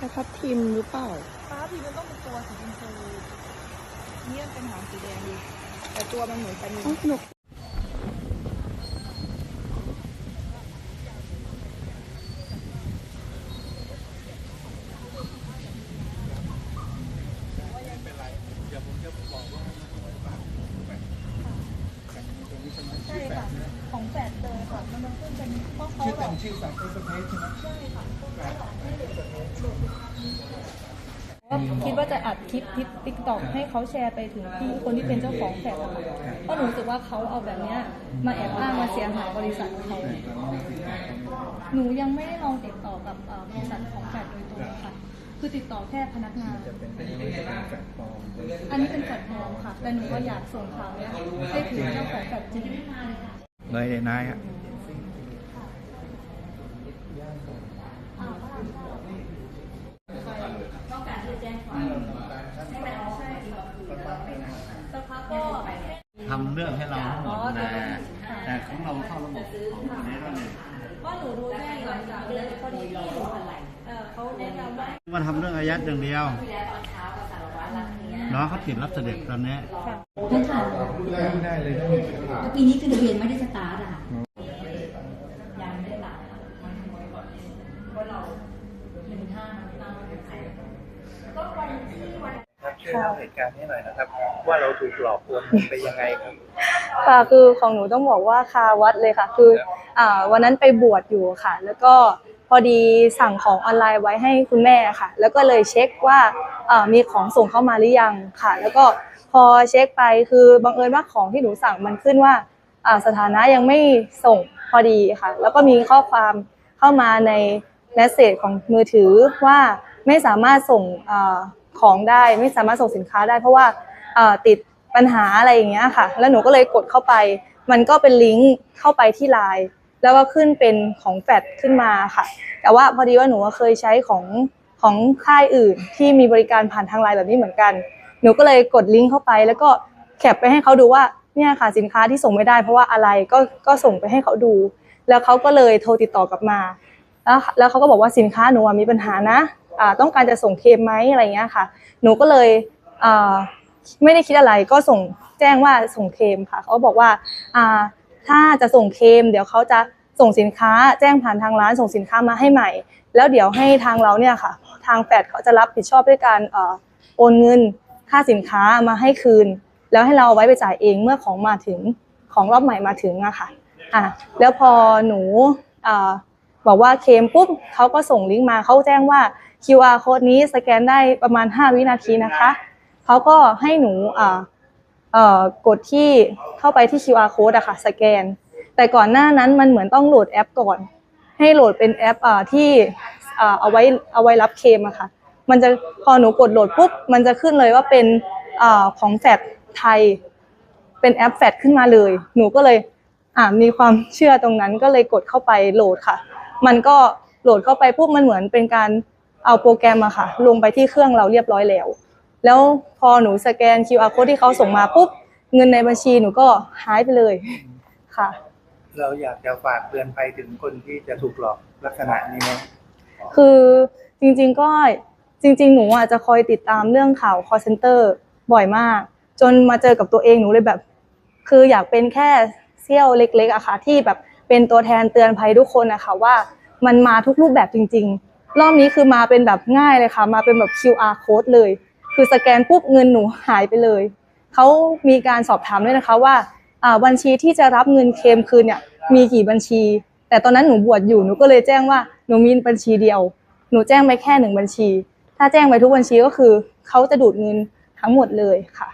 แต่ทับทิมหรือเปล่าฟ้าพีมันต้องเป็นตัวสีชมพูเนี่ยเป็นหางสีแดงดีแต่ตัวมันเหมือนปลานิลอ้าวหนกใช่ค่ะ ของแฝดเลยค่ะ มันมันขึ้นเป็นเพราะเขาชื่อแบเต็บมชื่อสัตว์เอสเพสใช่ไหมใช่ค่ะ ก็คิดว่าจะอัดคลิปทิปติ๊กต็อกให้เขาแชร์ไปถึงพี่คนที่เป็นเจ้าของแฝดอะค่ะเพราะหนูรู้สึกว่าเขาเอาแบบเนี้ยมาแอบอ้างมาเสียหายบริษัทเขาหนูยังไม่ได้ลองติดต่อกับเอ่อบริษัทของแฟดโดยตรงค่ะ คือติดต่อแค่พนักงานจะเป็นเป็นเป็นแฟนปลอมอันนี้เป็นแฟดปลอมค่ะ แต่หนูก็อยากส่งข่าวเนี้ยให้ถึงเจ้าของแฟดจริงเลยเลยนายฮะ สักพักก็ ทำเรื่องให้เราทั้งหมด แต่แต่ของเราเข้าระบบของนี้แล้วเนี่ยว่าหนูรู้แจ้งหลังจากเลยพอดีที่หนูเอ่อเขาแนะนำว่ามาทำเรื่องอายัดอย่างเดียวน้องเขาติดรับเสด็จตอนนี้ไม่ทันไม่ได้เลยต้องแล้วปีนี้คือทะเบียนไม่ได้สตาร์ทอะค่ะยังไม่ได้ตัดเพราะเราหนึ่งห้าตั้งก็วันที่วันครับ ช่วยเล่าเหตุการณ์นี้หน่อยนะครับ ว่าเราถูกหลอกลวงไปยังไงครับ ค่ะคือของหนูต้องบอกว่าคาวัดเลยค่ะ คืออ่าวันนั้นไปบวชอยู่ค่ะ แล้วก็พอดีสั่งของออนไลน์ไว้ให้คุณแม่ค่ะ แล้วก็เลยเช็คว่าอ่ามีของส่งเข้ามาหรือยังค่ะ แล้วก็พอเช็คไปคือบังเอิญว่าของที่หนูสั่งมันขึ้นว่าอ่าสถานะยังไม่ส่งพอดีค่ะ แล้วก็มีข้อความเข้ามาในเมสเซจของมือถือว่าไม่สามารถส่งอา ของได้ไม่สามารถส่งสินค้าได้ เพราะว่าติดปัญหาอะไรอย่างเงี้ยค่ะ แล้วหนูก็เลยกดเข้าไป มันก็เป็นลิงก์เข้าไปที่ไลน์แล้วก็ขึ้นเป็นของแฟดขึ้นมาค่ะ แต่ว่าพอดีว่าหนูเคยใช้ของของค่ายอื่นที่มีบริการผ่านทางไลน์แบบนี้เหมือนกัน หนูก็เลยกดลิงก์เข้าไป แล้วก็แคปไปให้เขาดูว่าเนี่ยค่ะสินค้าที่ส่งไม่ได้ เพราะว่าอะไรก็ก็ส่งไปให้เขาดู แล้วเขาก็เลยโทรติดต่อกลับมา แล้วแล้วเขาก็บอกว่าสินค้าหนูมีปัญหานะ ต้องการจะส่งเคมไหมอะไรเงี้ยค่ะ หนูก็เลยไม่ได้คิดอะไรก็ส่งแจ้งว่าส่งเคมค่ะเขาบอกว่าถ้าจะส่งเคม เดี๋ยวเขาจะส่งสินค้า แจ้งผ่านทางร้านส่งสินค้ามาให้ใหม่ แล้วเดี๋ยวให้ทางเราเนี่ยค่ะ ทางแฟดเขาจะรับผิดชอบด้วยการโอนเงินค่าสินค้ามาให้คืน แล้วให้เราเอาไว้ไปจ่ายเองเมื่อของมาถึงของรอบใหม่มาถึงอะค่ะอะแล้วพอหนูอ่า บอกว่าเคมปุ๊บเขาก็ส่งลิงก์มาเขาแจ้งว่า QR code นี้สแกนได้ประมาณ 5 วินาทีนะคะเขาก็ให้หนูกดที่เข้าไปที่ QR code อะค่ะสแกน แต่ก่อนหน้านั้นมันเหมือนต้องโหลดแอปก่อน ให้โหลดเป็นแอปอที่เอาไว้เอาไว้รับเคมอะค่ะ มันจะพอหนูกดโหลดปุ๊บมันจะขึ้นเลยว่าเป็นอของแฟดไทย เป็นแอปแฟดขึ้นมาเลย หนูก็เลยมีความเชื่อตรงนั้นก็เลยกดเข้าไปโหลดค่ะ มันก็โหลดเข้าไปปุ๊บมันเหมือนเป็นการเอาโปรแกรมอะค่ะ ลงไปที่เครื่องเราเรียบร้อยแล้ว แล้วพอหนูสแกน QR code ที่เขาส่งมาปุ๊บเงินในบัญชีหนูก็หายไปเลยค่ะ เราอยากจะฝากเตือนภัยถึงคนที่จะถูกหลอกลักษณะนี้ไหมคือจริงๆก็จริง ๆ หนูอะจะคอยติดตามเรื่องข่าว call center บ่อยมาก จนมาเจอกับตัวเองหนูเลยแบบ คืออยากเป็นแค่เสี้ยวเล็กๆอะค่ะที่แบบเป็นตัวแทนเตือนภัยทุกคนนะคะว่า มันมาทุกรูปแบบจริง ๆ รอบนี้คือมาเป็นแบบง่ายเลยค่ะ มาเป็นแบบ QR code เลย คือสแกนปุ๊บเงินหนูหายไปเลยเขามีการสอบถามด้วยนะคะว่าบัญชีที่จะรับเงินเคลมคืนเนี่ยมีกี่บัญชี แต่ตอนนั้นหนูบวชอยู่หนูก็เลยแจ้งว่าหนูมีบัญชีเดียว หนูแจ้งไปแค่หนึ่งบัญชี ถ้าแจ้งไปทุกบัญชีก็คือเขาจะดูดเงินทั้งหมดเลยค่ะ